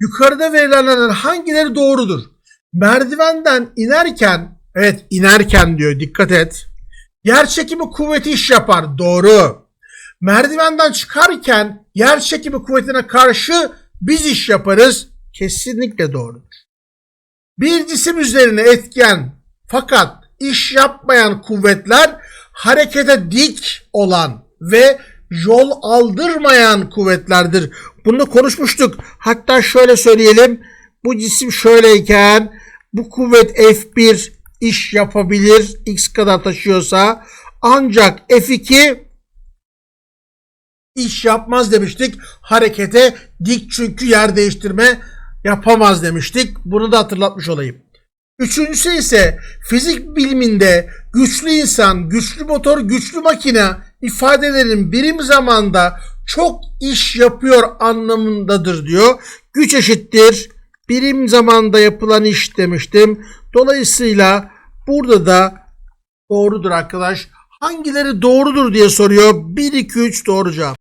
yukarıda verilenlerden hangileri doğrudur? Merdivenden inerken, evet inerken diyor dikkat et. Yer çekimi kuvveti iş yapar. Doğru. Merdivenden çıkarken yer çekimi kuvvetine karşı biz iş yaparız. Kesinlikle doğrudur. Bir cisim üzerine etken fakat iş yapmayan kuvvetler harekete dik olan ve yol aldırmayan kuvvetlerdir. Bunu konuşmuştuk. Hatta şöyle söyleyelim. Bu cisim şöyleyken bu kuvvet F1 iş yapabilir x kadar taşıyorsa ancak F2 iş yapmaz demiştik. Harekete dik çünkü yer değiştirme yapamaz demiştik. Bunu da hatırlatmış olayım. Üçüncüsü ise fizik biliminde güçlü insan, güçlü motor, güçlü makine ifadelerinin birim zamanda çok iş yapıyor anlamındadır diyor. Güç eşittir birim zamanda yapılan iş demiştim. Dolayısıyla burada da doğrudur arkadaş. Hangileri doğrudur diye soruyor. 1, 2, 3 doğru cevap.